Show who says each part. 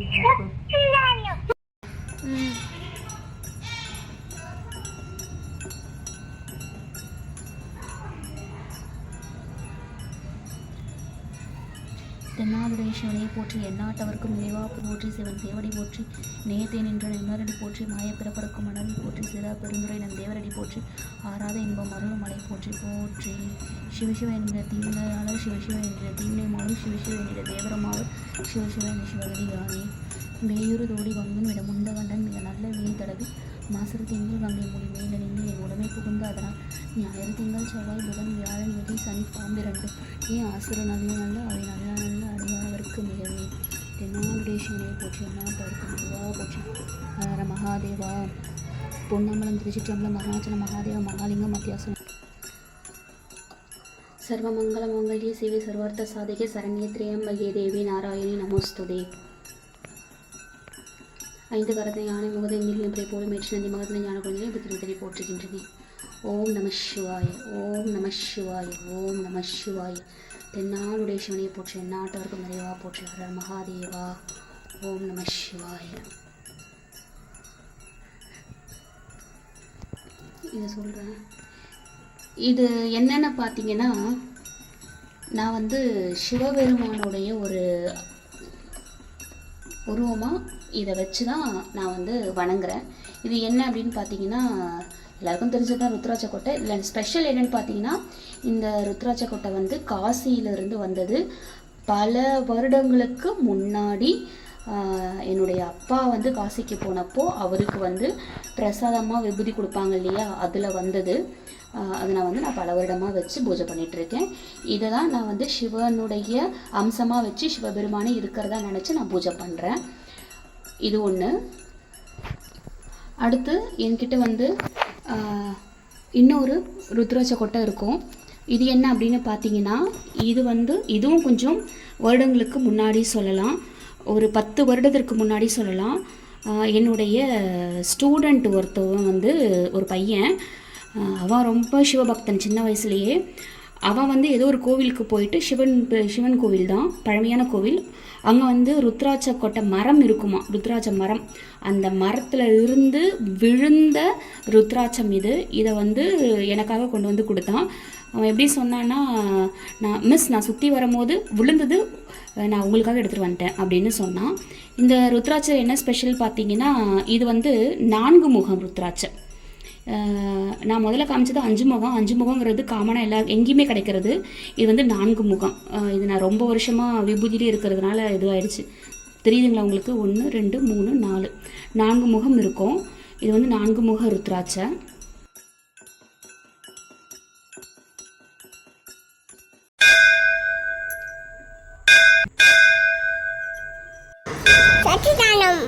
Speaker 1: usual சிவனை போற்றி எந்நாட்டவர்க்கும் நிறைவா போற்றி சிவன் சேவடி போற்றி. நேயத்தே நின்ற நின்னரடி போற்றி மாய பிறப்பறக்கும் மணல் போற்றி சிற பெருந்துரை நம் தேவரடி போற்றி. ஆறாத இன்பம் அருளும் மலை போற்றி போற்றி. சிவசிவ என்கிற தீவினையாளர் சிவசிவ என்கிற தீவினை மாலும் சிவசிவ என்கிற தேவரமாவர் சிவசிவ என்ற சிவகதி யானே வேயூறு தோடி வங்கும் இடம் முண்டகண்டன் மிக நல்ல வினை தடவி. மாசர திங்கள் கங்கை மொழி மேலணிந்து என் உடமை புகுந்து அதனால். ஞாயிறு திங்கள் செவ்வாய் புதன் வியாழன் வெள்ளி சனி பாம்பிரண்டு. ஏன் ஆசிர நல்ல நல்ல அவை நல்ல தென்னாடுடைய சிவனை போற்றி ஹர மகாதேவா பொன்னம்பலம் திருச்சிற்றம்பலம் அருணாச்சல மகாதேவ மகாலிங்கம் மத்தியாசனம் சர்வமங்கல மங்கலிய சிவே சர்வார்த்த சாதிகே சரண்ய திரியம்பகே தேவி நாராயணி நமோஸ்துதே ஐந்து கரத்தை யானை முகதை நீரில் பிறை போலும் மேற்று நந்தி மகத்தின ஞான குழந்தையை புத்திரி தறி போற்றுகின்றேன் ஓம் நம சிவாய ஓம் நம சிவாய ஓம் நம சிவாய தென்னாளுடைய சிவனையை போற்று எந்நாட்டவர்க்கும் நிறைவா போற்று மகாதேவா ஓம் நம சிவாய. இதை சொல்கிறேன் இது என்னென்னு பார்த்தீங்கன்னா நான் வந்து சிவபெருமானுடைய ஒரு உருவமாக இதை வச்சு தான் நான் வந்து வணங்குறேன். இது என்ன அப்படின்னு பார்த்தீங்கன்னா எல்லாருக்கும் தெரிஞ்சது தான் ருத்ராட்ச கோட்டை. இல்லை ஸ்பெஷல் என்னென்னு பார்த்தீங்கன்னா இந்த ருத்ராட்ச கோட்டை வந்து காசியிலிருந்து வந்தது பல வருடங்களுக்கு முன்னாடி என்னுடைய அப்பா வந்து காசிக்கு போனப்போ அவருக்கு வந்து பிரசாதமாக விபூதி கொடுப்பாங்க இல்லையா? அதில் வந்தது. அதை நான் வந்து நான் பல வருடமாக வச்சு பூஜை பண்ணிகிட்ருக்கேன் இதை தான் நான் வந்து சிவனுடைய அம்சமாக வச்சு சிவபெருமானே இருக்கிறதா நினச்சி நான் பூஜை பண்ணுறேன் இது ஒன்று அடுத்து என்கிட்ட வந்து இன்னொரு ருத்ராட்ச கொட்டை இருக்கும். இது என்ன அப்படின்னு பார்த்தீங்கன்னா இது வந்து இதுவும் கொஞ்சம் வருடங்களுக்கு முன்னாடி சொல்லலாம். ஒரு பத்து வருடத்திற்கு முன்னாடி சொல்லலாம். என்னுடைய ஸ்டூடெண்ட் ஒருத்தவன் வந்து ஒரு பையன். அவன் ரொம்ப சிவபக்தன் சின்ன வயசுலேயே. அவன் வந்து ஏதோ ஒரு கோவிலுக்கு போயிட்டு சிவன் சிவன் கோவில் தான் பழமையான கோவில். அங்கே வந்து ருத்ராட்ச கொட்டை மரம் இருக்குமா? ருத்ராட்ச மரம். அந்த மரத்தில் இருந்து விழுந்த ருத்ராட்சம் இது. இதை வந்து எனக்காக கொண்டு வந்து கொடுத்தான். அவன் எப்படி சொன்னான்னா நான் மிஸ் நான் சுற்றி வரும்போது விழுந்தது நான் உங்களுக்காக எடுத்துகிட்டு வந்துட்டேன் அப்படின்னு சொன்னான். இந்த ருத்ராட்சம் என்ன ஸ்பெஷல் பார்த்தீங்கன்னா இது வந்து நான்கு முகம் ருத்ராட்சம் நான் முதல்ல காமிச்சது அஞ்சு முகம். அஞ்சு முகங்கிறது காமனாக எல்லா எங்கேயுமே கிடைக்கிறது. இது வந்து நான்கு முகம். இது நான் ரொம்ப வருஷமாக விபூதியிலே இருக்கிறதுனால இதுவாயிடுச்சு. தெரியுதுங்களா உங்களுக்கு? ஒன்று ரெண்டு மூணு நாலு. நான்கு முகம் இருக்கும். இது வந்து நான்கு முக ருத்ராட்சை.
Speaker 2: சச்சிதானம்.